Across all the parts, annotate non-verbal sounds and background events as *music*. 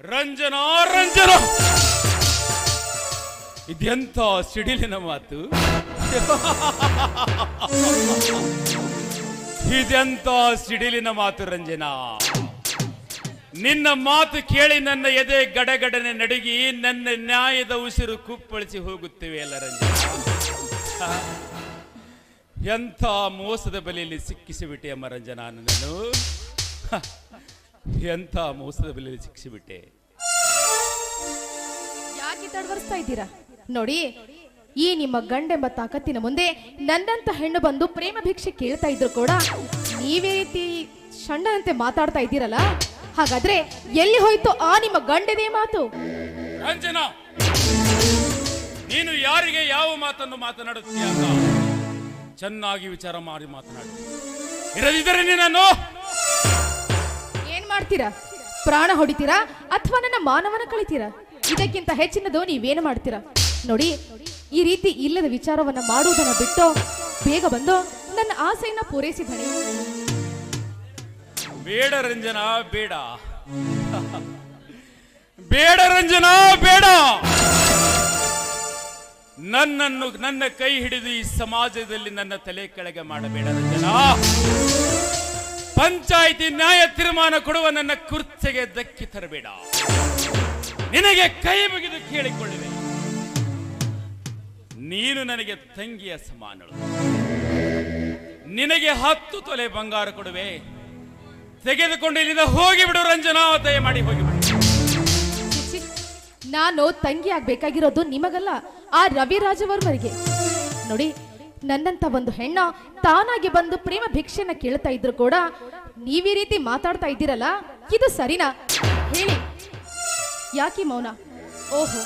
ರಂಜನಾ, ರಂಜನ. ಇದೆಂಥ ಸಿಡಿಲಿನ ಮಾತು? ಇದೆಂಥ ಸಿಡಿಲಿನ ಮಾತು ರಂಜನಾ? ನಿನ್ನ ಮಾತು ಕೇಳಿ ನನ್ನ ಎದೆ ಗಡಗಡನೆ ನಡುಗಿ ನನ್ನ ನ್ಯಾಯದ ಉಸಿರು ಕುಪ್ಪಳಿಸಿ ಹೋಗುತ್ತೇವೆ ಅಲ್ಲ ರಂಜನಾ? ಎಂಥ ಮೋಸದ ಬಲೆಯಲ್ಲಿ ಸಿಕ್ಕಿಸಿಬಿಟ್ಟೆ ಅಮ್ಮ ರಂಜನಾ ನನ್ನನ್ನು? ಎಂಥ ಮೋಸದ ಶಿಕ್ಷೆ ಬಿಟ್ಟೆ? ಯಾಕೆ ತಡವರಿಸ್ತಾ ಇದ್ದೀರಾ? ನೋಡಿ ಈ ನಿಮ್ಮ ಗಂಡೆಂಬ ತಾಕತ್ತಿನ ಮುಂದೆ ನನ್ನಂತ ಹೆಣ್ಣು ಬಂದು ಪ್ರೇಮ ಭಿಕ್ಷೆ ಕೇಳ್ತಾ ಇದ್ರು ಕೂಡ ನೀವೇ ರೀತಿ ಷಂಡನಂತೆ ಮಾತಾಡ್ತಾ ಇದ್ದೀರಲ್ಲ? ಹಾಗಾದ್ರೆ ಎಲ್ಲಿ ಹೋಯ್ತು ಆ ನಿಮ್ಮ ಗಂಡದೇ ಮಾತು? ರಂಜನಾ ನೀನು ಯಾರಿಗೆ ಯಾವ ಮಾತನ್ನು ಮಾತನಾಡುತ್ತೀಯ ಅಂತ ಚೆನ್ನಾಗಿ ವಿಚಾರ ಮಾಡಿ ಮಾತನಾಡಿ. ಇರದಿದ್ದರೆ ನೀನನ್ನು ಮಾಡ್ತೀರಾ? ಪ್ರಾಣ ಹೊಡಿತೀರಾ? ಅಥವಾ ನನ್ನ ಮಾನವನ ಕಳಿತೀರಾ? ಇದಕ್ಕಿಂತ ಹೆಚ್ಚಿನದು ನೀವೇನು ಮಾಡ್ತೀರಾ? ನೋಡಿ, ಈ ರೀತಿ ಇಲ್ಲದ ವಿಚಾರವನ್ನ ಮಾಡುವುದನ್ನ ಬಿಟ್ಟು ಬೇಗ ಬಂದು ನನ್ನ ಆಸೆಯನ್ನ ಪೂರೈಸಿದ್ದಾನೆ. ಬೇಡ ರಂಜನಾ, ಬೇಡ. ಬೇಡ ರಂಜನಾ, ಬೇಡ. ನನ್ನನ್ನು, ನನ್ನ ಕೈ ಹಿಡಿದು ಈ ಸಮಾಜದಲ್ಲಿ ನನ್ನ ತಲೆ ಕೆಳಗೆ ಮಾಡಬೇಡ ರಂಜನಾ. ಪಂಚಾಯಿತಿ ನ್ಯಾಯ ತೀರ್ಮಾನ ಕೊಡುವ ನನ್ನ ಕುರ್ಚೆಗೆ ದಕ್ಕಿ ತರಬೇಡ. ನಿನಗೆ ಕೈ ಮುಗಿದು ಕೇಳಿಕೊಳ್ಳುವೆ. ನೀನು ನನಗೆ ತಂಗಿಯ ಸಮಾನಳು. ನಿನಗೆ ಹತ್ತು ತೊಲೆ ಬಂಗಾರ ಕೊಡುವೆ. ತೆಗೆದುಕೊಂಡು ಇಲ್ಲಿಂದ ಹೋಗಿಬಿಡು ರಂಜನಾ ದಯ ಮಾಡಿ ಹೋಗಿಬಿಡು ನಾನು ತಂಗಿ ಆಗ್ಬೇಕಾಗಿರೋದು ನಿಮಗಲ್ಲ, ಆ ರವಿ ರಾಜವರ್ಮರಿಗೆ ನೋಡಿ ನನ್ನಂತ ಒಂದು ಹೆಣ್ಣ ತಾನಾಗಿ ಬಂದು ಪ್ರೇಮ ಭಿಕ್ಷೆನ ಕೇಳ್ತಾ ಇದ್ರು ಕೂಡ ನೀವೀ ರೀತಿ ಮಾತಾಡ್ತಾ ಇದ್ದೀರಲ್ಲ ಇದು ಸರಿನಾ? ಹೇಳಿ. ಯಾಕೆ ಮೌನ? ಓಹೋ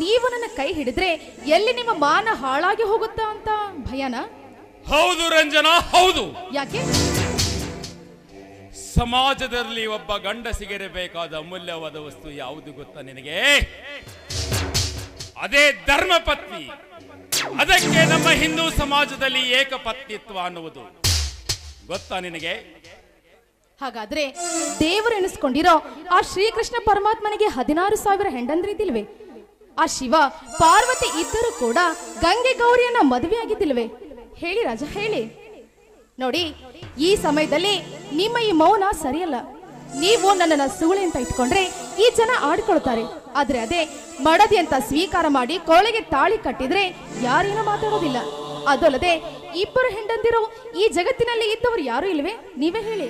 ನೀವು ನನ್ನ ಕೈ ಹಿಡಿದ್ರೆ ಎಲ್ಲಿ ನಿಮ್ಮ ಮಾನ ಹಾಳಾಗಿ ಹೋಗುತ್ತಾ ಅಂತ ಭಯನಾ? ಹೌದು ರಂಜನಾ ಹೌದು. ಯಾಕೆ? ಸಮಾಜದಲ್ಲಿ ಒಬ್ಬ ಗಂಡ ಸಿಗಿರಬೇಕಾದ ಅಮೂಲ್ಯವಾದ ವಸ್ತು ಯಾವುದು ಗೊತ್ತಾ ನಿನಗೆ? ಅದೇ ಧರ್ಮ ಪತ್ನಿ ಅದಕ್ಕೆ ನಮ್ಮ ಹಿಂದೂ ಸಮಾಜದಲ್ಲಿ ಏಕಪತ್ನಿತ್ವ ಅನ್ನುವುದು. ಗೊತ್ತಾ ನಿನಗೆ? ಹಾಗಾದ್ರೆ ದೇವರು ಎನಿಸ್ಕೊಂಡಿರೋ ಆ ಶ್ರೀಕೃಷ್ಣ ಪರಮಾತ್ಮನಿಗೆ ಹದಿನಾರು ಸಾವಿರ ಹೆಂಡಂದ್ರಿದ್ದಿಲ್ವೇ ಆ ಶಿವ, ಪಾರ್ವತಿ ಇದ್ದರೂ ಕೂಡ ಗಂಗೆ ಗೌರಿಯನ್ನ ಮದುವೆಯಾಗಿದ್ದಿಲ್ವೇ ಹೇಳಿ ರಾಜ, ಹೇಳಿ. ನೋಡಿ, ಈ ಸಮಯದಲ್ಲಿ ನಿಮ್ಮ ಈ ಮೌನ ಸರಿಯಲ್ಲ. ನೀವು ನನ್ನನ್ನ ಸೂಳೆ ಅಂತ ಇಟ್ಕೊಂಡ್ರೆ ಈ ಜನ ಆಡ್ಕೊಳ್ತಾರೆ. ಆದ್ರೆ ಅದೇ ಮಡದಿ ಅಂತ ಸ್ವೀಕಾರ ಮಾಡಿ ಕೊಳೆಗೆ ತಾಳಿ ಕಟ್ಟಿದ್ರೆ ಯಾರೇನೋ ಮಾತಾಡೋದಿಲ್ಲ. ಅದಲ್ಲದೆ ಇಬ್ಬರು ಹೆಂಡಂದಿರೋ ಈ ಜಗತ್ತಿನಲ್ಲಿ ಇದ್ದವರು ಯಾರು ಇಲ್ವೇ? ನೀವೇ ಹೇಳಿ.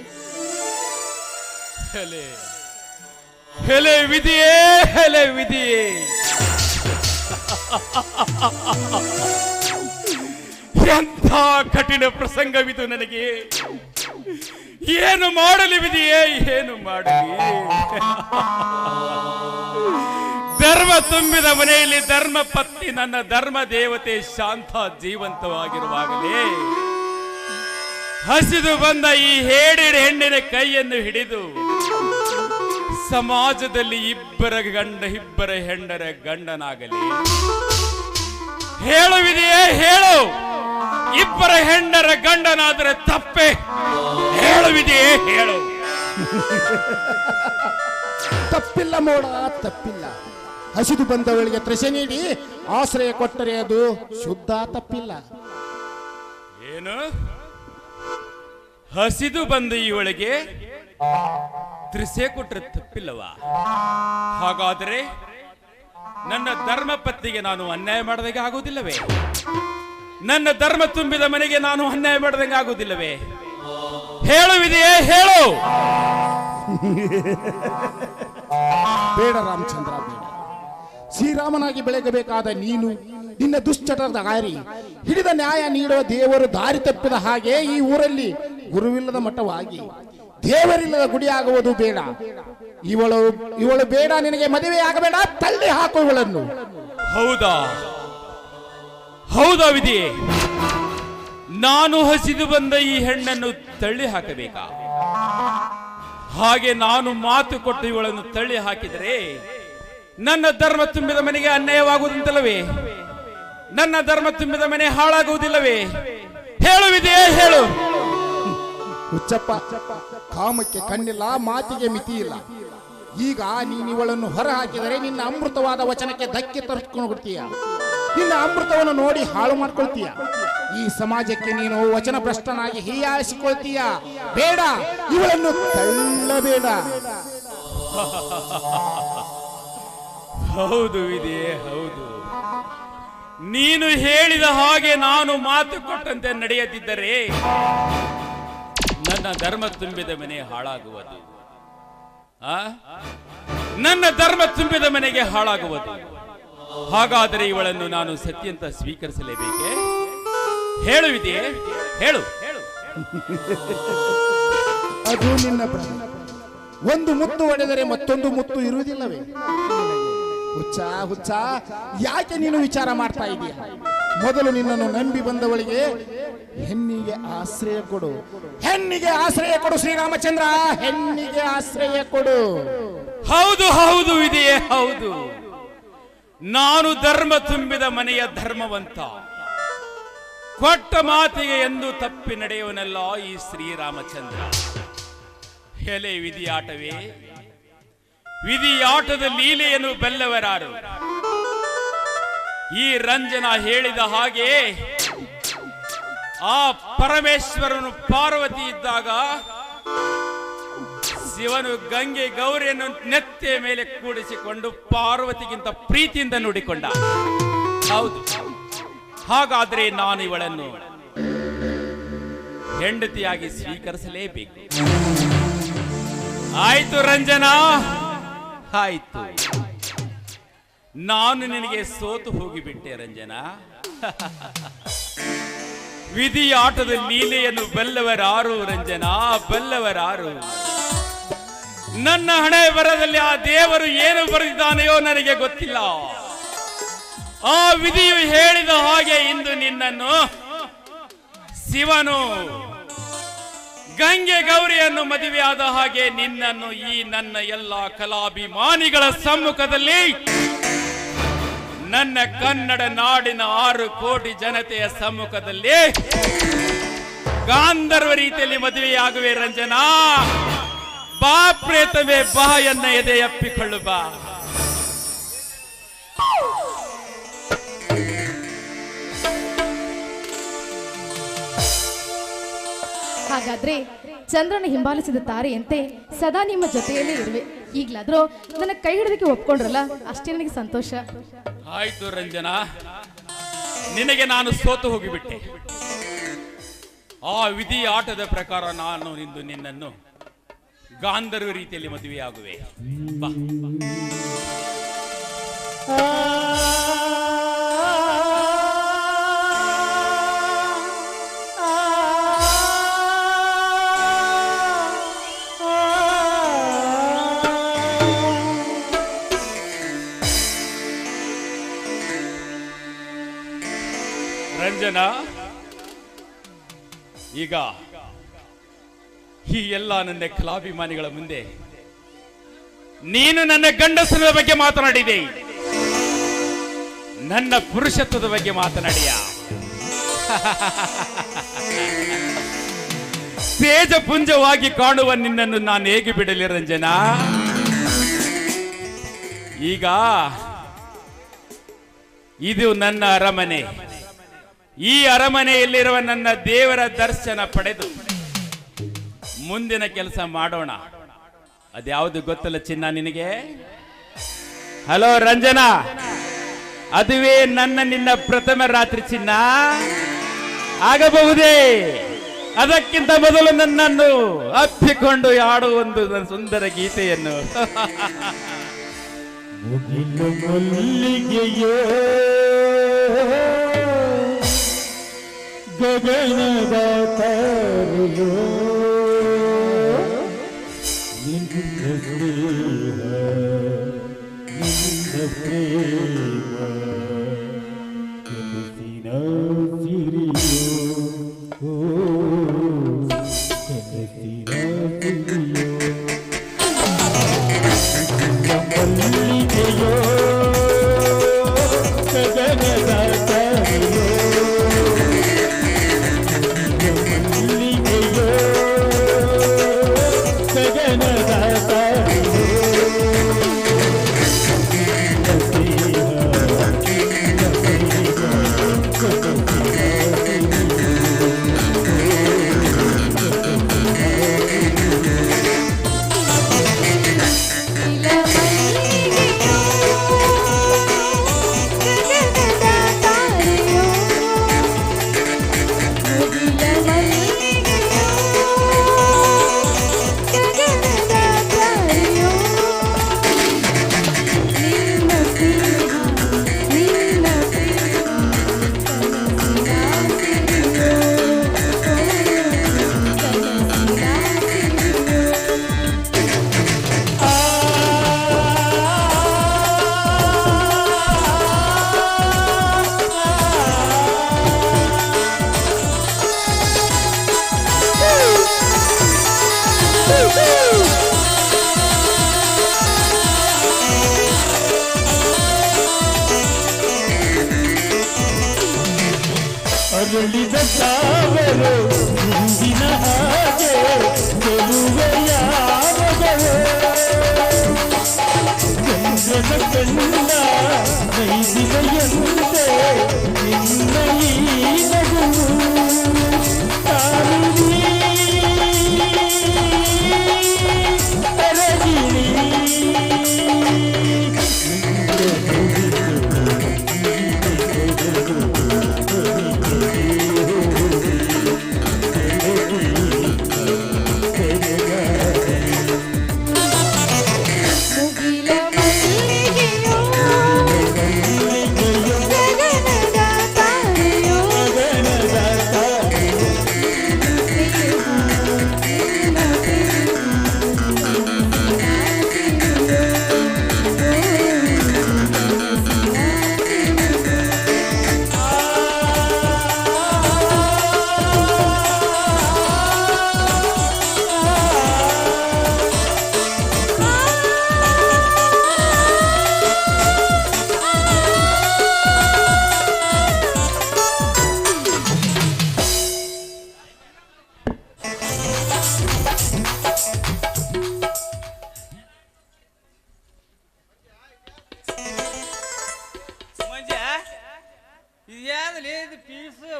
ಹೆಲೆ ವಿಧಿಯೇ ಹೆಲೆ ವಿಧಿಯೇ. ಎಂಥ ಕಠಿಣ ಪ್ರಸಂಗವಿದು ನನಗೆ. ಏನು ಮಾಡಲಿ ವಿಧಿಯೇ ಏನು ಮಾಡಲಿ ಧರ್ಮ ತುಂಬಿದ ಮನೆಯಲ್ಲಿ ಧರ್ಮ ಪತ್ನಿ ನನ್ನ ಧರ್ಮ ದೇವತೆ ಶಾಂತ ಜೀವಂತವಾಗಿರುವಾಗಲೇ ಹಸಿದು ಬಂದ ಈ ಹೇಡಿಡ ಹೆಣ್ಣಿನ ಕೈಯನ್ನು ಹಿಡಿದು ಸಮಾಜದಲ್ಲಿ ಇಬ್ಬರ ಗಂಡ, ಇಬ್ಬರ ಹೆಂಡರ ಗಂಡನಾಗಲಿ. ಹೇಳುವಿದೆಯೇ? ಹೇಳು. ಇಬ್ಬರ ಹೆಂಡರ ಗಂಡನಾದರೆ ತಪ್ಪೆ. ಹೇಳುವಿದೆಯೇ? ಹೇಳು. ತಪ್ಪಿಲ್ಲ ಮೋಡ ತಪ್ಪಿಲ್ಲ. ಹಸಿದು ಬಂದವಳಿಗೆ ತ್ರೆಸೆ ನೀಡಿ ಆಶ್ರಯ ಕೊಟ್ಟರೆ ಅದು ಶುದ್ಧ ತಪ್ಪಿಲ್ಲ. ಏನು? ಹಸಿದು ಬಂದ ಇವಳಿಗೆ ತ್ರಿಸೆ ಕೊಟ್ಟರೆ ತಪ್ಪಿಲ್ಲವಾ? ಹಾಗಾದರೆ ನನ್ನ ಧರ್ಮ ಪತ್ನಿಗೆ ನಾನು ಅನ್ಯಾಯ ಮಾಡಿದಾಗೆ ಆಗುವುದಿಲ್ಲವೇ ನನ್ನ ಧರ್ಮ ತುಂಬಿದ ಮನೆಗೆ ನಾನು ಅನ್ಯಾಯ ಮಾಡದಂಗೆ ಆಗುವುದಿಲ್ಲವೇ? ಹೇಳುವಿದೆಯೇ? ಹೇಳು. *laughs* ಬೇಡ ರಾಮಚಂದ್ರ ಬೇಡ. ಶ್ರೀರಾಮನಾಗಿ ಬೆಳಗಬೇಕಾದ ನೀನು ನಿನ್ನ ದುಶ್ಚಟದ ಗಾರಿ ಹಿಡಿದ ನ್ಯಾಯ ನೀಡುವ ದೇವರು ದಾರಿ ತಪ್ಪಿದ ಹಾಗೆ ಈ ಊರಲ್ಲಿ ಗುರುವಿಲ್ಲದ ಮಠವಾಗಿ ದೇವರಿಲ್ಲದ ಗುಡಿಯಾಗುವುದು ಬೇಡ. ಇವಳು ಇವಳು ಬೇಡ ನಿನಗೆ ಮದುವೆ ಆಗಬೇಡ ತಳ್ಳಿ ಹಾಕು ಇವಳನ್ನು. ಹೌದಾ? ಹೌದಾ ವಿಧಿ ನಾನು ಹಸಿದು ಬಂದ ಈ ಹೆಣ್ಣನ್ನು ತಳ್ಳಿ ಹಾಕಬೇಕಾ? ಹಾಗೆ ನಾನು ಮಾತು ಕೊಟ್ಟು ಇವಳನ್ನು ತಳ್ಳಿ ಹಾಕಿದರೆ ನನ್ನ ಧರ್ಮ ತುಂಬಿದ ಮನೆಗೆ ಅನ್ಯಾಯವಾಗುವುದಂತಲ್ಲವೇ? ನನ್ನ ಧರ್ಮ ತುಂಬಿದ ಮನೆ ಹಾಳಾಗುವುದಿಲ್ಲವೇ? ಹೇಳುವಿದೆಯೇ ಹೇಳು. ಹುಚ್ಚಪ್ಪ, ಕಾಮಕ್ಕೆ ಕಣ್ಣಿಲ್ಲ, ಮಾತಿಗೆ ಮಿತಿ ಇಲ್ಲ. ಈಗ ನೀನು ಇವಳನ್ನು ಹೊರ ಹಾಕಿದರೆ ನಿನ್ನ ಅಮೃತವಾದ ವಚನಕ್ಕೆ ಧಕ್ಕೆ ತರಿಸ್ಕೊಂಡು ಬಿಡ್ತೀಯ? ನಿನ್ನ ಅಮೃತವನ್ನು ನೋಡಿ ಹಾಳು ಮಾಡ್ಕೊಳ್ತೀಯ. ಈ ಸಮಾಜಕ್ಕೆ ನೀನು ವಚನ ಭ್ರಷ್ಟನಾಗಿ ಹೀಯಾಳಿಸಿಕೊಳ್ತೀಯ. ಬೇಡ, ಇವಳನ್ನು ತಳ್ಳಬೇಡ. ಹೌದು ಇದೆಯೇ ಹೌದು. ನೀನು ಹೇಳಿದ ಹಾಗೆ ನಾನು ಮಾತು ಕೊಟ್ಟಂತೆ ನಡೆಯದಿದ್ದರೆ ನನ್ನ ಧರ್ಮ ತುಂಬಿದ ಮನೆ ಹಾಳಾಗುವುದು? ನನ್ನ ಧರ್ಮ ತುಂಬಿದ ಮನೆಗೆ ಹಾಳಾಗುವುದು. ಹಾಗಾದರೆ ಇವಳನ್ನು ನಾನು ಸತ್ಯಂತ ಸ್ವೀಕರಿಸಲೇಬೇಕೆ? ಹೇಳುವಿದೆಯೇ ಹೇಳು. ಅದು ನಿನ್ನ ಪ್ರಶ್ನೆ ಒಂದು ಮುತ್ತು ಒಡೆದರೆ ಮತ್ತೊಂದು ಮುತ್ತು ಇರುವುದಿಲ್ಲವೇ? ಹುಚ್ಚ ಹುಚ್ಚ ಯಾಕೆ ನೀನು ವಿಚಾರ ಮಾಡ್ತಾ ಇದೀಯ? ಮೊದಲು ನಿನ್ನನ್ನು ನಂಬಿ ಬಂದವಳಿಗೆ ಹೆಣ್ಣಿಗೆ ಆಶ್ರಯ ಕೊಡು. ಹೆಣ್ಣಿಗೆ ಆಶ್ರಯ ಕೊಡು ಶ್ರೀರಾಮಚಂದ್ರ ಹೆಣ್ಣಿಗೆ ಆಶ್ರಯ ಕೊಡು. ಹೌದು ಹೌದು ಇದೆಯೇ ಹೌದು. ನಾನು ಧರ್ಮ ತುಂಬಿದ ಮನೆಯ ಧರ್ಮವಂತ. ಕೊಟ್ಟ ಮಾತಿಗೆ ಎಂದು ತಪ್ಪಿ ನಡೆಯುವನಲ್ಲ ಈ ಶ್ರೀರಾಮಚಂದ್ರ. ಎಲೆ ವಿಧಿಯಾಟವೇ. ವಿಧಿಯಾಟದ ಲೀಲೆಯನ್ನು ಬೆಲ್ಲವರಾರು. ಈ ರಂಜನ ಹೇಳಿದ ಹಾಗೆ ಆ ಪರಮೇಶ್ವರನು ಪಾರ್ವತಿ ಇದ್ದಾಗ ಶಿವನು ಗಂಗೆ ಗೌರಿಯನ್ನು ನೆತ್ತೆ ಮೇಲೆ ಕೂಡಿಸಿಕೊಂಡು ಪಾರ್ವತಿಗಿಂತ ಪ್ರೀತಿಯಿಂದ ನೋಡಿಕೊಂಡ. ಹೌದು. ಹಾಗಾದ್ರೆ ನಾನು ಇವಳನ್ನು ಹೆಂಡತಿಯಾಗಿ ಸ್ವೀಕರಿಸಲೇಬೇಕು. ಆಯ್ತು ರಂಜನಾ. ಆಯ್ತು. ನಾನು ನಿನಗೆ ಸೋತು ಹೋಗಿಬಿಟ್ಟೆ ರಂಜನಾ. ವಿಧಿ ಆಟದ ಲೀಲೆಯನ್ನು ಬೆಲ್ಲವರಾರು ರಂಜನಾ, ಬೆಲ್ಲವರಾರು. ನನ್ನ ಹಣೆ ಬರದಲ್ಲಿ ಆ ದೇವರು ಏನು ಬರೆದಿದ್ದಾನೆಯೋ ನನಗೆ ಗೊತ್ತಿಲ್ಲ. ಆ ವಿಧಿಯು ಹೇಳಿದ ಹಾಗೆ ಇಂದು ನಿನ್ನನ್ನು ಶಿವನು ಗಂಗೆ ಗೌರಿಯನ್ನು ಮದುವೆಯಾದ ಹಾಗೆ ನಿನ್ನನ್ನು ಈ ನನ್ನ ಎಲ್ಲ ಕಲಾಭಿಮಾನಿಗಳ ಸಮ್ಮುಖದಲ್ಲಿ ನನ್ನ ಕನ್ನಡ ನಾಡಿನ ಆರು ಕೋಟಿ ಜನತೆಯ ಸಮ್ಮುಖದಲ್ಲಿ ಗಾಂಧರ್ವ ರೀತಿಯಲ್ಲಿ ಮದುವೆಯಾಗುವೆ ರಂಜನಾ. ಬಾ ಪ್ರೇತವೇ ಬಾ ಎನ್ನ ಎದೆ ಅಪ್ಪಿಕೊಳ್ಳು ಬಾ. ಹಾಗಾದ್ರೆ ಚಂದ್ರನ ಹಿಂಬಾಲಿಸಿದ ತಾರೆಯಂತೆ ಸದಾ ನಿಮ್ಮ ಜೊತೆಯಲ್ಲೇ ಇರುವೆ. ಈಗ್ಲಾದ್ರೂ ನನ್ನ ಕೈ ಹಿಡಿದಕ್ಕೆ ಒಪ್ಕೊಂಡ್ರಲ್ಲ ಅಷ್ಟೇ ನನಗೆ ಸಂತೋಷ. ಆಯ್ತು ರಂಜನಾ ನಿನಗೆ ನಾನು ಸೋತು ಹೋಗಿಬಿಟ್ಟೆ. ಆ ವಿಧಿ ಆಟದ ಪ್ರಕಾರ ನಾನು ಇಂದು ನಿನ್ನನ್ನು ಗಾಂಧರ್ವ ರೀತಿಯಲ್ಲಿ ಮದುವೆಯಾಗುವೆ. ಬಾ. ರಂಜನಾ ಈಗ ಈ ಎಲ್ಲ ನನ್ನ ಕಲಾಭಿಮಾನಿಗಳ ಮುಂದೆ ನೀನು ನನ್ನ ಗಂಡಸನ ಬಗ್ಗೆ ಮಾತನಾಡಿದೆ. ನನ್ನ ಪುರುಷತ್ವದ ಬಗ್ಗೆ ಮಾತನಾಡಿಯ. ತೇಜಪುಂಜವಾಗಿ ಕಾಣುವ ನಿನ್ನನ್ನು ನಾನು ಹೇಗೆ ಬಿಡಲಿ ರಂಜನಾ? ಈಗ ಇದು ನನ್ನ ಅರಮನೆ. ಈ ಅರಮನೆಯಲ್ಲಿರುವ ನನ್ನ ದೇವರ ದರ್ಶನ ಪಡೆದು ಮುಂದಿನ ಕೆಲಸ ಮಾಡೋಣ. ಅದ್ಯಾವುದು ಗೊತ್ತಲ್ಲ ಚಿನ್ನ ನಿನಗೆ? ಹಲೋ ರಂಜನಾ, ಅದುವೇ ನನ್ನ ನಿನ್ನ ಪ್ರಥಮ ರಾತ್ರಿ ಚಿನ್ನ. ಆಗಬಹುದೇ? ಅದಕ್ಕಿಂತ ಮೊದಲು ನನ್ನನ್ನು ಅಪ್ಪಿಕೊಂಡು ಆಡುವ ಒಂದು ಸುಂದರ ಗೀತೆಯನ್ನು. ಗಗನದ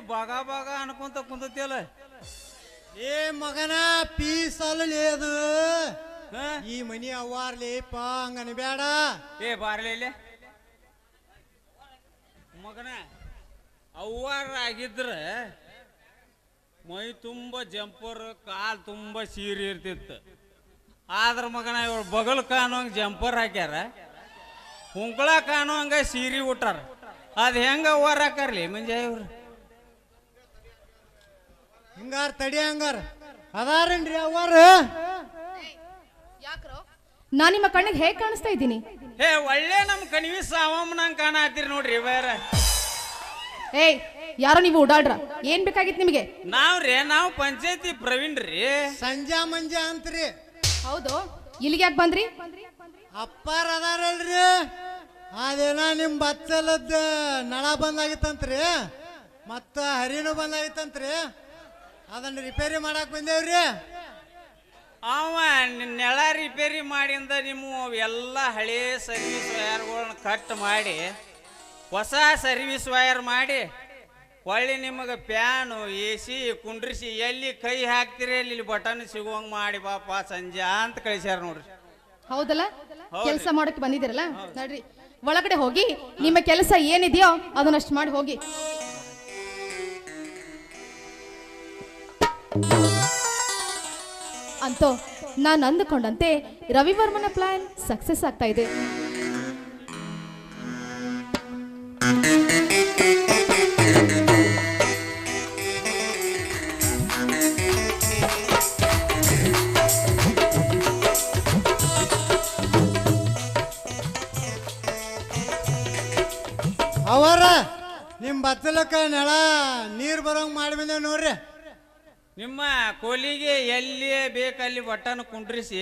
ಪೀಸ್ ಬಗ ಬಗ ಅನ್ಕೊಂತ ఏ ಏ ಮಗನ ಪೀಸ್ ఈ ಮನಿ ಅವ್ವಾರ್ಲಿಪ್ಪ ಹಂಗನ ಬೇಡ ಏ ಬಾರ್ಲಿ ಮಗನ ಅವ್ವಾರ ಆಗಿದ್ರ ಮೈ ತುಂಬ ಜಂಪರ್ ಕಾಲು ತುಂಬ ಸೀರೆ ಇರ್ತಿತ್ತು. ಆದ್ರ ಮಗನ ಇವ್ರು ಬಗಲ್ ಕಾಣೋಂಗೆ ಜಂಪರ್ ಹಾಕ್ಯಾರ. ಹುಂಕಳ ಕಾಣುವಂಗ ಸೀರೆ ಉಟ್ಟಾರ. ಅದು ಹೆಂಗ ಅವ್ವಾರ ಹಾಕಾರ್ಲಿ ಮಂಜಾಯವ್ರು ಇವ್ರು ಹಿಂಗಾರ ತಡಿ ಹಂಗಾರ. ಅದಾರೇನ್ರಿ ಅವ್ವಾರ? ನಾ ನಿಮ್ಮ ಕಣ್ಣಿಗೆ ಹೇಗೆ ಕಾಣಿಸ್ತಾ ಇದ್ದೀನಿ? ಏ ಒಳ್ಳೆ ನಮ್ ಕಣಿವಿ ಸಾವಮ್ಮನಂಗ್ ಕಾಣತ್ತೀರಿ ನೋಡ್ರಿ ಬೇರೆ. ಏಯ್ ಯಾರು ನೀವು ಓಡಾಡ್ರ? ಏನ್ ಬೇಕಾಗಿತ್ತು ನಿಮಗೆ? ನಾವ್ರಿ ನಾವು ಪಂಚಾಯತಿ ಪ್ರವೀಣ್ ರೀ ಸಂಜಾ ಮಂಜಾ ಅಂತ್ರಿ. ಹೌದು. ಇಲ್ಲಿಗೆ ಯಾಕೆ ಬಂದ್ರಿ? ಅಪ್ಪಾರ ಅದಾರಲ್ರಿ. ಅದೇನ ನಿಮ್ ಬಚ್ಚಲದ ನಳ ಬಂದಾಗಿತ್ತಂತ್ರಿ. ಮತ್ತ ಹರಿನು ಬಂದಾಗಿತ್ತಂತ್ರಿ. ಅದನ್ನ ರಿಪೇರಿ ಮಾಡಕ್ ಬಂದೇವ್ರಿ? ಅವ ನೆಲ ರಿಪೇರಿ ಮಾಡಿಂದ ನಿಮ್ಮ ಎಲ್ಲ ಹಳೆ ಸರ್ವಿಸ್ ವಯರ್ಗಳನ್ನ ಕಟ್ ಮಾಡಿ ಹೊಸ ಸರ್ವಿಸ್ ವಯರ್ ಮಾಡಿ ಹೊಳ್ಳಿ ನಿಮಗೆ ಪ್ಯಾನು ಎ ಸಿ ಕುಂಡ್ರಿಸಿ ಎಲ್ಲಿ ಕೈ ಹಾಕ್ತಿರಿ ಅಲ್ಲಿ ಇಲ್ಲಿ ಬಟನ್ ಸಿಗುವಂಗೆ ಮಾಡಿ ಪಾಪ ಸಂಜೆ ಅಂತ ಕಳಿಸ್ಯಾರ ನೋಡ್ರಿ. ಹೌದಲ್ಲ? ಕೆಲಸ ಮಾಡಕ್ಕೆ ಬಂದಿದ್ದೀರಲ್ಲ? ನೋಡ್ರಿ. ಒಳಗಡೆ ಹೋಗಿ ನಿಮ್ಮ ಕೆಲಸ ಏನಿದೆಯೋ ಅದನ್ನಷ್ಟು ಮಾಡಿ ಹೋಗಿ. ಅಂತೂ, ನಾನು ಅಂದುಕೊಂಡಂತೆ ರವಿವರ್ಮನ ಪ್ಲಾನ್ ಸಕ್ಸಸ್ ಆಗ್ತಾ ಇದೆ. ಅವರ, ನಿಮ್ ಬತ್ತಲಕ್ಕ ನೆಳ ನೀರ್ ಬರೋಂಗ್ ಮಾಡಿ ಬಂದೇವ್ ನೋಡ್ರಿ. ನಿಮ್ಮ ಕೋಲಿಗೆ ಎಲ್ಲಿ ಬೇಕಲ್ಲಿ ಬಟನ್ ಕುಂಡ್ರಿಸಿ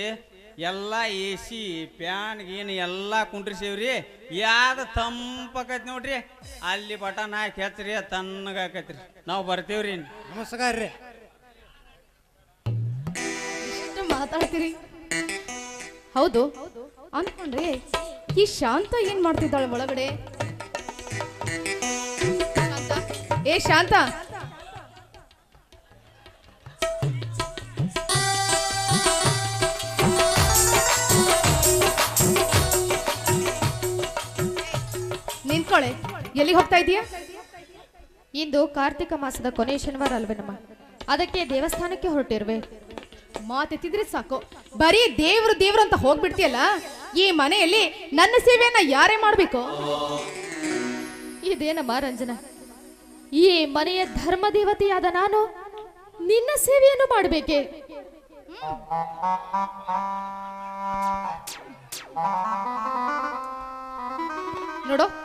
ಎಲ್ಲ ಎ ಸಿ ಫ್ಯಾನ್ ಗೀನ್ ಎಲ್ಲ ಕುಂಡ್ರಿಸೀವ್ರಿ. ಯಾವ್ದು ತಂಪಕೈತಿ ನೋಡ್ರಿ ಅಲ್ಲಿ ಬಟನ್ ಹಾಕಿ ಹಚ್ಚ್ರಿ ತಣ್ಣಗಾಕೈತ್ರಿ ನಾವು ಬರ್ತೀವ್ರಿ ನಮಸ್ಕಾರ ರೀ ಮಾತಾಡ್ತೀರಿ? ಹೌದು ಅನ್ಕೊಂಡ್ರಿ ಈ ಶಾಂತ ಏನ್ ಮಾಡ್ತಿದ್ದಾಳೆ ಒಳಗಡೆ? ಶಾಂತ? ಏ ಶಾಂತ ಎಲ್ಲಿಗೆ ಹೋಗ್ತಾ ಇದೀಯಾ? ಇಂದು ಕಾರ್ತಿಕ ಮಾಸದ ಕೊನೆಯ ಶನಿವಾರ ಅಲ್ವೇನಮ್ಮ ಅದಕ್ಕೆ ದೇವಸ್ಥಾನಕ್ಕೆ ಹೊರಟಿರುವೆ. ಮಾತೆತ್ತಿದ್ರೆ ಸಾಕು. ಬರೀ ದೇವ್ರು ದೇವ್ರು ಅಂತ ಹೋಗ್ಬಿಡ್ತೀಯಲ್ಲ? ಈ ಮನೆಯಲ್ಲಿ ನನ್ನ ಸೇವೆಯನ್ನ ಯಾರೇ ಮಾಡ್ಬೇಕು? ಇದೇನಮ್ಮ ರಂಜನ. ಈ ಮನೆಯ ಧರ್ಮ ದೇವತೆಯಾದ ನಾನು ನಿನ್ನ ಸೇವೆಯನ್ನು ಮಾಡಬೇಕೆ? ನೋಡು.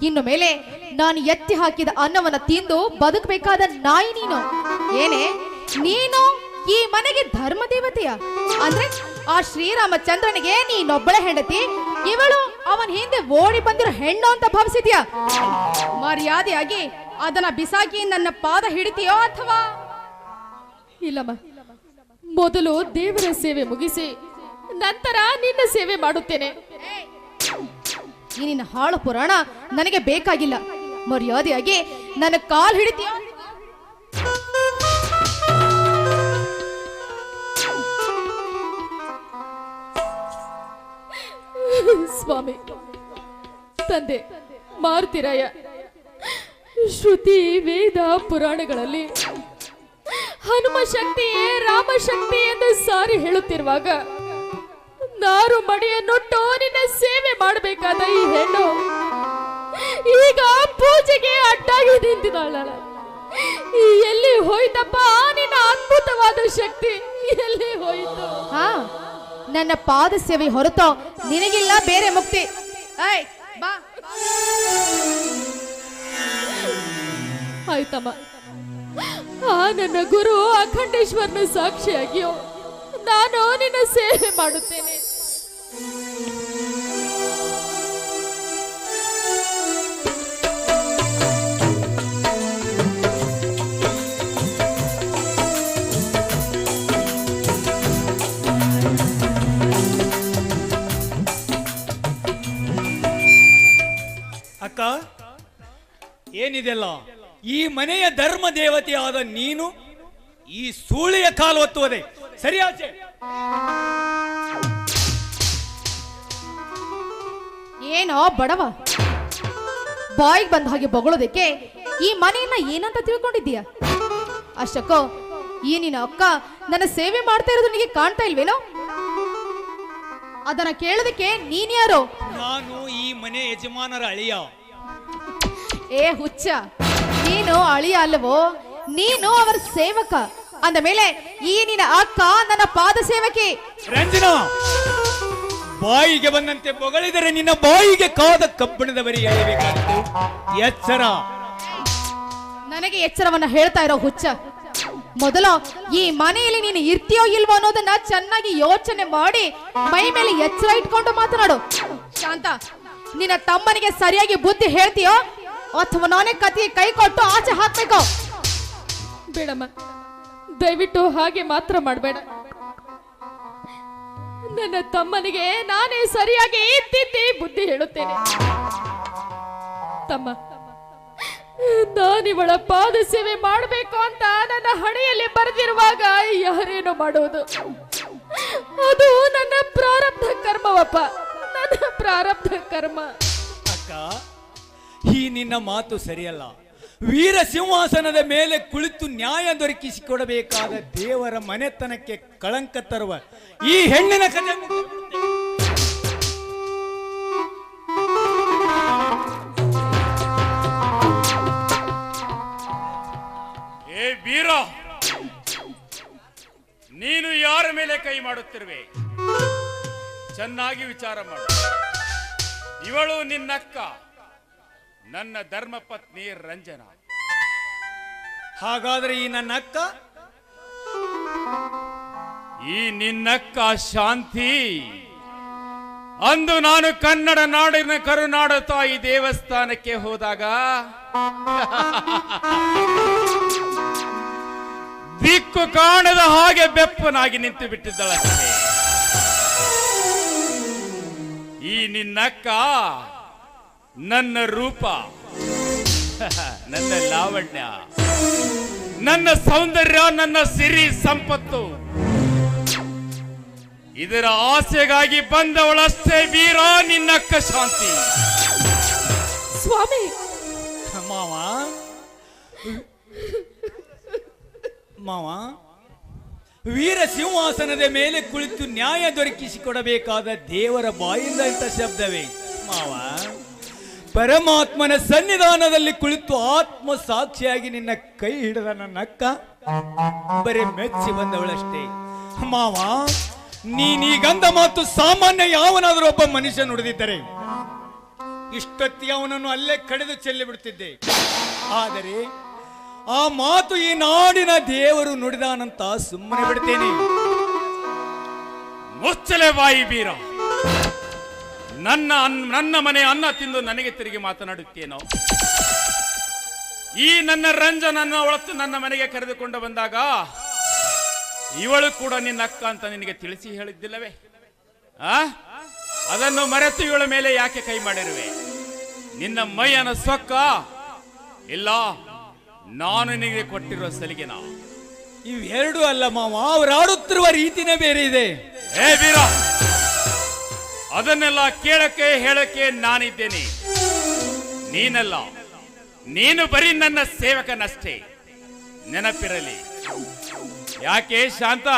ಇನ್ನು ಮೇಲೆ ನಾನು ಎತ್ತಿ ಹಾಕಿದ ಅನ್ನವನ್ನ ತಿಂದು ಬದುಕಬೇಕಾದ ನಾಯಿ ನೀನು. ಏನೇ? ನೀನು ಈ ಮನೆಗೆ ಧರ್ಮ ದೇವತೆಯ ಅಂದ್ರೆ ಆ ಶ್ರೀರಾಮಚಂದ್ರನಿಗೆ ನೀನೊಬ್ಬಳೆ ಹೆಂಡತಿ, ಇವಳು ಅವನ ಹಿಂದೆ ಓಡಿ ಬಂದಿರೋ ಹೆಣ್ಣು ಅಂತ ಭಾವಿಸಿದ್ಯಾ? ಮರ್ಯಾದೆಯಾಗಿ ಅದನ್ನ ಬಿಸಾಕಿ ನನ್ನ ಪಾದ ಹಿಡಿತೀಯೋ ಅಥವಾ? ಇಲ್ಲಮ್ಮ, ಮೊದಲು ದೇವರ ಸೇವೆ ಮುಗಿಸಿ ನಂತರ ನಿನ್ನ ಸೇವೆ ಮಾಡುತ್ತೇನೆ. ನಿನ್ನ ಹಾಳು ಪುರಾಣ ನನಗೆ ಬೇಕಾಗಿಲ್ಲ. ಮರ್ಯಾದೆಯಾಗಿ ನನ್ನ ಕಾಲು ಹಿಡಿತೀಯ? ಸ್ವಾಮಿ, ತಂದೆ, ಮಾರುತಿರಾಯ, ಶ್ರುತಿ, ವೇದ ಪುರಾಣಗಳಲ್ಲಿ ಹನುಮ ಶಕ್ತಿಯೇ ರಾಮ ಶಕ್ತಿ ಎಂದು ಸಾರಿ ಹೇಳುತ್ತಿರುವಾಗ ನಾರು ಮಡಿಯನ್ನು ಟೋನಿನ ಸೇವೆ ಮಾಡಬೇಕಾದ ಈ ಹೆಣ್ಣು ಈಗ ಪೂಜೆಗೆ ಅಡ್ಡಾಗಿ ನಿಂತಿದ್ದಾಳ. ಎಲ್ಲಿ ಹೋಯ್ತಪ್ಪ? ನಿನ್ನ ಅದ್ಭುತವಾದ ಶಕ್ತಿ ಎಲ್ಲಿ ಹೋಯ್ತು? ಹಾ ನನ್ನ ಪಾದ ಸೇವೆ ಹೊರತೋ ನಿನಗಿಲ್ಲ ಬೇರೆ ಮುಕ್ತಿ. ಏಯ್ ಬಾ. ಆಯ್ತಮ್ಮ. ಆ ನನ್ನ ಗುರು ಅಖಂಡೇಶ್ವರನ ಸಾಕ್ಷಿಯಾಗಿಯೋ ನಾನು ನಿನ್ನ ಸೇವೆ ಮಾಡುತ್ತೇನೆ. ಅಕ್ಕ ಏನಿದೆಲ್ಲ ಈ ಮನೆಯ ಧರ್ಮ ದೇವತೆಯಾದ ನೀನು ಈ ಸೂಳೆಯ ಕಾಲು ಒತ್ತುವುದೇ ಸರಿಯಾಚೆ. ಏನೋ ಬಡವ. ಬಾಯಿಗೆ ಬಂದ ಹಾಗೆ ಬಗಳೋದಕ್ಕೆ ಈ ಮನೆಯನ್ನ ಏನಂತ ತಿಳ್ಕೊಂಡಿದ್ದೀಯ? ಅಷ್ಟಕ್ಕೋ ಈ ನಿನ್ನ ಅಕ್ಕ ನನ್ನ ಸೇವೆ ಮಾಡ್ತಾ ಇರೋದು ನಿನಗೆ ಕಾಣ್ತಾ ಇಲ್ವೇನೋ? ಅದನ್ನ ಕೇಳೋದಕ್ಕೆ ನೀನ್ಯಾರು ನಾನು ಈ ಮನೆ ಯಜಮಾನರ ಅಳಿಯ. ಏ ಹುಚ್ಚ ನೀನು ಅಳಿಯ ಅಲ್ಲವೋ? ನೀನು ಅವರ ಸೇವಕ. ಅಂದ ಮೇಲೆ ಈ ನಿನ್ನ ಅಕ್ಕ ನನ್ನ ಪಾದ ಸೇವಕಿ ರಂಜನ ಬಾಯಿಗೆ ಬಂದಂತೆ ಬೊಗಳಿದರೆ ನಿನ್ನ ಬಾಯಿಗೆ ಕಾದ ಕಬ್ಬಿಣದ ಬರಿ ಎಚ್ಚರ. ನನಗೆ ಎಚ್ಚರವನ್ನ ಹೇಳ್ತಾ ಇರೋ ಹುಚ್ಚ. ಮೊದಲು ಈ ಮನೆಯಲ್ಲಿ ನೀನು ಇರ್ತೀಯೋ ಇಲ್ವೋ ಅನ್ನೋದನ್ನ ಚೆನ್ನಾಗಿ ಯೋಚನೆ ಮಾಡಿ ಮೈ ಮೇಲೆ ಎಚ್ಚರ ಇಟ್ಕೊಂಡು ಮಾತನಾಡು. ಶಾಂತ ನಿನ್ನ ತಮ್ಮನಿಗೆ ಸರಿಯಾಗಿ ಬುದ್ಧಿ ಹೇಳ್ತೀಯೋ ಅಥವಾ ನಾನೇ ಕತ್ತಿಗೆ ಕೈ ಕೊಟ್ಟು ಆಚೆ ಹಾಕ್ಬೇಕು? ಬೇಡಮ್ಮ. ದಯವಿಟ್ಟು ಹಾಗೆ ಮಾತ್ರ ಮಾಡಬೇಡ. ನನ್ನ ತಮ್ಮನಿಗೆ ನಾನೇ ಸರಿಯಾಗಿ ತಿದ್ದಿ ಬುದ್ಧಿ ಹೇಳುತ್ತೇನೆ. ತಮ್ಮ ನಾನಿವಳ ಪಾದ ಸೇವೆ ಮಾಡಬೇಕು ಅಂತ ನನ್ನ ಹಣೆಯಲ್ಲಿ ಬರೆದಿರುವಾಗ ಯಾರೇನು ಮಾಡುವುದು. ಅದು ನನ್ನ ಪ್ರಾರಬ್ಧ ಕರ್ಮವಪ್ಪ. ನನ್ನ ಪ್ರಾರಬ್ಧ ಕರ್ಮ. ಅಕ್ಕ, ಈ ನಿನ್ನ ಮಾತು ಸರಿಯಲ್ಲ. ವೀರ ಸಿಂಹಾಸನದ ಮೇಲೆ ಕುಳಿತು ನ್ಯಾಯ ದೊರಕಿಸಿಕೊಡಬೇಕಾದ ದೇವರ ಮನೆತನಕ್ಕೆ ಕಳಂಕ ತರುವ ಈ ಹೆಣ್ಣಿನ ಕಥೆ ಏ ವೀರ, ನೀನು ಯಾರ ಮೇಲೆ ಕೈ ಮಾಡುತ್ತಿರುವೆ? ಚೆನ್ನಾಗಿ ವಿಚಾರ ಮಾಡು. ಇವಳು ನಿನ್ನಕ್ಕ. ನನ್ನ ಧರ್ಮಪತ್ನಿ ರಂಜನಾ. ಹಾಗಾದ್ರೆ ಈ ನನ್ನ ಅಕ್ಕ ಈ ನಿನ್ನಕ್ಕ ಶಾಂತಿ. ಅಂದು ನಾನು ಕನ್ನಡ ನಾಡಿನ ಕರುನಾಡ ತಾಯಿ ದೇವಸ್ಥಾನಕ್ಕೆ ಹೋದಾಗ *laughs* ದಿಕ್ಕು ಕಾಣದ ಹಾಗೆ ಬೆಪ್ಪನಾಗಿ ನಿಂತು ಬಿಟ್ಟಿದ್ದಳಷ್ಟೇ ಈ ನಿನ್ನಕ್ಕ ನನ್ನ ರೂಪ. *laughs* ನನ್ನ ಲಾವಣ್ಯ. ನನ್ನ ಸೌಂದರ್ಯ ನನ್ನ ಸಿರಿ ಸಂಪತ್ತು. ಇದರ ಆಸೆಗಾಗಿ ಬಂದವಳಷ್ಟೇ ವೀರ ನಿನ್ನಕ್ಕ ಶಾಂತಿ. ಸ್ವಾಮಿ! ಮಾವ. ಮಾವ. ವೀರ ಸಿಂಹಾಸನದ ಮೇಲೆ ಕುಳಿತು ನ್ಯಾಯ ದೊರಕಿಸಿಕೊಡಬೇಕಾದ ದೇವರ ಬಾಯಿಂದ ಇಂಥ ಶಬ್ದವೇ. ಮಾವ. ಪರಮಾತ್ಮನ ಸನ್ನಿಧಾನದಲ್ಲಿ ಕುಳಿತು ಆತ್ಮ ಸಾಕ್ಷಿಯಾಗಿ ನಿನ್ನ ಕೈ ಹಿಡಿದ ನನ್ನ ಅಕ್ಕ. ಬರೀ ಮೆಚ್ಚಿ ಬಂದವಳಷ್ಟೇ. ಮಾವ, ನೀನೀಗಂದ ಮಾತು ಸಾಮಾನ್ಯ ಯಾವನಾದರೂ ಒಬ್ಬ ಮನುಷ್ಯ ನುಡಿದಿದ್ದರೆ ಇಷ್ಟೊತ್ತಿ ಅವನನ್ನು ಅಲ್ಲೇ ಕಡಿದು ಚೆಲ್ಲಿ ಬಿಡ್ತಿದ್ದೆ. ಆದರೆ ಆ ಮಾತು ಈ ನಾಡಿನ ದೇವರು ನುಡಿದಾನಂತ ಸುಮ್ಮನೆ ಬಿಡ್ತೇನೆ. ಮುಚ್ಚಲೆ ಬಾಯಿ ವೀರ ನನ್ನ ನನ್ನ ಮನೆ ಅನ್ನ ತಿಂದು ನನಗೆ ತಿರುಗಿ ಮಾತನಾಡುತ್ತೇನೋ? ಈ ನನ್ನ ರಂಜನನ್ನು ಅವಳತ್ತು ನನ್ನ ಮನೆಗೆ ಕರೆದುಕೊಂಡು ಬಂದಾಗ ಇವಳು ಕೂಡ ನಿನ್ನ ಅಕ್ಕ ಅಂತ ನಿನಗೆ ತಿಳಿಸಿ ಹೇಳಿದ್ದಿಲ್ಲವೇ? ಆ? ಅದನ್ನು ಮರೆತು ಇವಳ ಮೇಲೆ ಯಾಕೆ ಕೈ ಮಾಡಿರುವೆ? ನಿನ್ನ ಮೈಯನ ಸೊಕ್ಕ? ಇಲ್ಲ ನಾನು ನಿನಗೆ ಕೊಟ್ಟಿರೋ ನಾವು. ಇವೆರಡೂ ಅಲ್ಲ ಮಾವ ಅವರಾಡುತ್ತಿರುವ ರೀತಿನೇ ಬೇರೆ ಇದೆ. ಏ ವೀರ ಅದನ್ನೆಲ್ಲ ಕೇಳಕ್ಕೆ ಹೇಳಕ್ಕೆ ನಾನಿದ್ದೇನೆ. ನೀನಲ್ಲ, ನೀನು ಬರೀ ನನ್ನ ಸೇವಕನಷ್ಟೇ. ನೆನಪಿರಲಿ. ಯಾಕೆ ಶಾಂತ?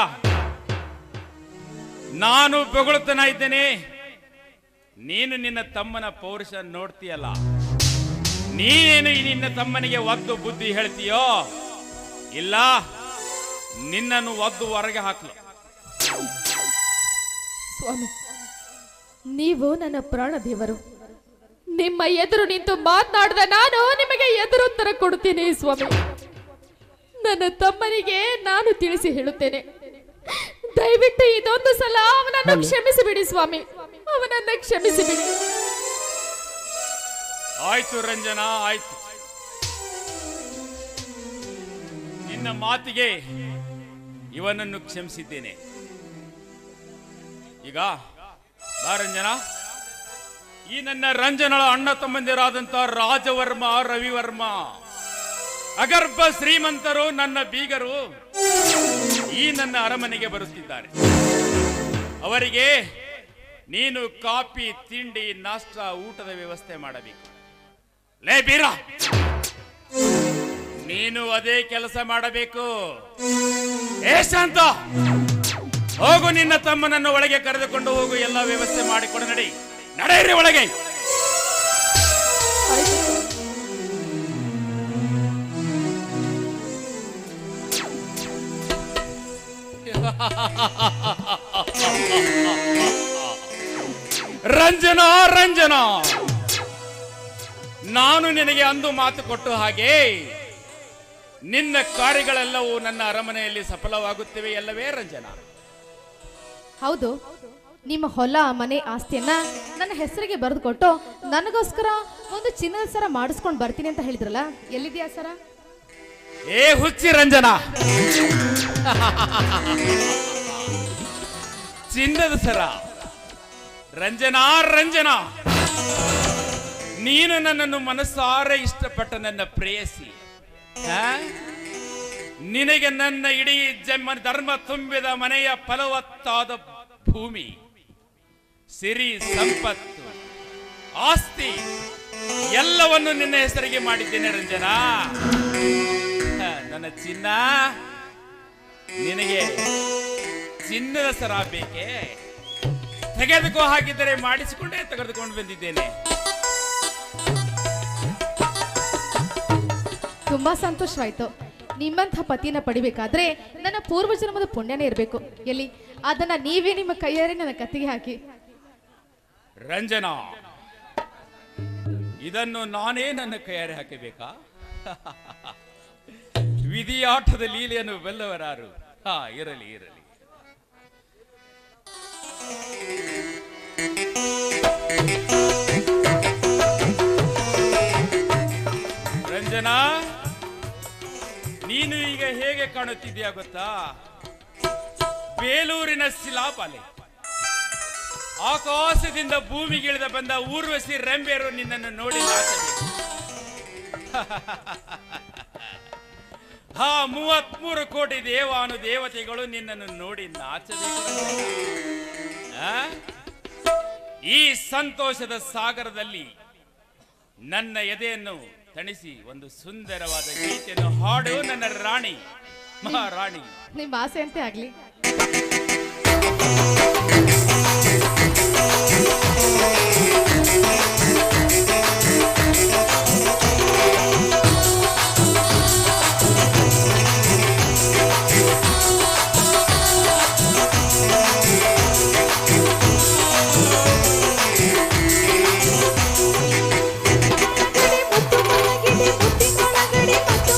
ನಾನು ಬೊಗಳುತ್ತನ ಇದ್ದೇನೆ. ನೀನು ನಿನ್ನ ತಮ್ಮನ ಪೌರುಷ ನೋಡ್ತೀಯಲ್ಲ. ನೀನೇನು ನಿನ್ನ ತಮ್ಮನಿಗೆ ಒದ್ದು ಬುದ್ಧಿ ಹೇಳ್ತೀಯೋ? ಇಲ್ಲ, ನಿನ್ನನ್ನು ಒದ್ದು ಹೊರಗೆ ಹಾಕ್ಲು. ಸ್ವಾಮಿ ನೀವು ನನ್ನ ಪ್ರಾಣ ದೇವರು. ನಿಮ್ಮ ಎದುರು ನಿಂತು ಮಾತನಾಡಿದ ನಾನು ನಿಮಗೆ ಎದುರುತ್ತರ ಕೊಡುತ್ತೇನೆ ಸ್ವಾಮಿ. ನನ್ನ ತಮ್ಮನಿಗೆ ನಾನು ತಿಳಿಸಿ ಹೇಳುತ್ತೇನೆ. ದಯವಿಟ್ಟು ಇದೊಂದು ಸಲ ಅವನನ್ನ ಕ್ಷಮಿಸಿಬಿಡಿ ಸ್ವಾಮಿ. ಅವನನ್ನ ಕ್ಷಮಿಸಿಬಿಡಿ. ಆಯ್ತು ರಂಜನಾ ಆಯ್ತು. ನಿನ್ನ ಮಾತಿಗೆ ಇವನನ್ನು ಕ್ಷಮಿಸಿದ್ದೇನೆ. ಈಗ ರಂಜನಾ ಈ ನನ್ನ ರಂಜನಳ ಅಣ್ಣ ತಮ್ಮಂದಿರಾದಂತ ರಾಜವರ್ಮ, ರವಿವರ್ಮ, ಅಗರ್ಭ ಶ್ರೀಮಂತರು, ನನ್ನ ಬೀಗರು ಈ ನನ್ನ ಅರಮನೆಗೆ ಬರುತ್ತಿದ್ದಾರೆ. ಅವರಿಗೆ ನೀನು ಕಾಫಿ, ತಿಂಡಿ, ನಾಷ್ಟ, ಊಟದ ವ್ಯವಸ್ಥೆ ಮಾಡಬೇಕು. ಲೇ ಬೀರ! ನೀನು ಅದೇ ಕೆಲಸ ಮಾಡಬೇಕು. ಏ ಶಾಂತ! ಹೋಗು ನಿನ್ನ ತಮ್ಮನನ್ನು ಒಳಗೆ ಕರೆದುಕೊಂಡು ಹೋಗು, ಎಲ್ಲ ವ್ಯವಸ್ಥೆ ಮಾಡಿಕೊಡು, ನಡಿ. ನಡೆಯಿರಿ ಒಳಗೆ. ರಂಜನಾ ರಂಜನಾ. ನಾನು ನಿನಗೆ ಅಂದು ಮಾತು ಕೊಟ್ಟು ಹಾಗೆ, ನಿನ್ನ ಕಾರ್ಯಗಳೆಲ್ಲವೂ ನನ್ನ ಅರಮನೆಯಲ್ಲಿ ಸಫಲವಾಗುತ್ತಿವೆ ಎಲ್ಲವೇ ರಂಜನಾ? ಹೌದು, ನಿಮ್ಮ ಹೊಲ, ಮನೆ, ಆಸ್ತಿಯನ್ನ ನನ್ನ ಹೆಸರಿಗೆ ಬರೆದು ಕೊಟ್ಟು ನನಗೋಸ್ಕರ ಒಂದು ಚಿನ್ನದ ಸರ ಮಾಡಿಸ್ಕೊಂಡು ಬರ್ತೀನಿ ಅಂತ ಹೇಳಿದ್ರಲ್ಲ, ಎಲ್ಲಿದೆಯಾ ಸರ? ಏ ಹುಚ್ಚಿ ರಂಜನಾ. ಚಿನ್ನದ ಸರ. ರಂಜನಾ ರಂಜನಾ. ನೀನು ನನ್ನನ್ನು ಮನಸ್ಸಾರೆ ಇಷ್ಟಪಟ್ಟ ನನ್ನ ಪ್ರೇಯಸಿ? ನಿನಗೆ ನನ್ನ ಇಡೀ ಜನ್ಮ ಧರ್ಮ ತುಂಬಿದ ಮನೆಯ ಫಲವತ್ತಾದ ಭೂಮಿ, ಸಿರಿ, ಸಂಪತ್ತು, ಆಸ್ತಿ, ಎಲ್ಲವನ್ನು ನಿನ್ನ ಹೆಸರಿಗೆ ಮಾಡಿದ್ದೇನೆ ರಂಜನಾ. ನನ್ನ ಚಿನ್ನ, ನಿನಗೆ ಚಿನ್ನದ ಸರ ಬೇಕೆ? ತೆಗೆದುಕೋ ಹಾಕಿದರೆ ಮಾಡಿಸಿಕೊಂಡೇ ತೆಗೆದುಕೊಂಡು ಬಂದಿದ್ದೇನೆ. ತುಂಬಾ ಸಂತೋಷವಾಯ್ತು. ನಿಮ್ಮಂಥ ಪತಿನ ಪಡಿಬೇಕಾದ್ರೆ ನನ್ನ ಪೂರ್ವ ಜನ್ಮದ ಪುಣ್ಯನೇ ಇರಬೇಕು. ಎಲ್ಲಿ? ಅದನ್ನ ನೀವೇ ನಿಮ್ಮ ಕೈಯಾರೆ ನನ್ನ ಕತ್ತಿಗೆ ಹಾಕಿ. ರಂಜನಾ, ಇದನ್ನು ನಾನೇ ನನ್ನ ಕೈಯಾರೆ ಹಾಕಬೇಕಾ? ವಿಧಿಯಾಟದ ಲೀಲೆಯನ್ನು ಬೆಲ್ಲವರಾರು. ಹಾ, ಇರಲಿ ಇರಲಿ. ರಂಜನಾ ನೀನು ಈಗ ಹೇಗೆ ಕಾಣುತ್ತಿದ್ಯಾ ಗೊತ್ತಾ? ಬೇಲೂರಿನ ಶಿಲಾಪಾಲೆ ಆಕಾಶದಿಂದ ಭೂಮಿಗಿಳಿದ ಬಂದ ಊರ್ವಶಿ ರೆಂಬೆರು ನಿನ್ನನ್ನು ನೋಡಿ *laughs* ಹಾ, ಮೂವತ್ಮೂರು ಕೋಟಿ ದೇವಾನು ದೇವತೆಗಳು ನಿನ್ನನ್ನು ನೋಡಿ ನಾಚಬೇಕು? ಈ ಸಂತೋಷದ ಸಾಗರದಲ್ಲಿ ನನ್ನ ಎದೆಯನ್ನು ತಣಿಸಿ ಒಂದು ಸುಂದರವಾದ ಗೀತೆಯನ್ನು ಹಾಡು ನನ್ನ ರಾಣಿ ಮಹಾರಾಣಿ. ನಿಮ್ಮ ಆಸೆ ಅಂತೆ ಆಗ್ಲಿ. ಮುತ್ತಿನೊಳಗಡೆ ಮತ್ತು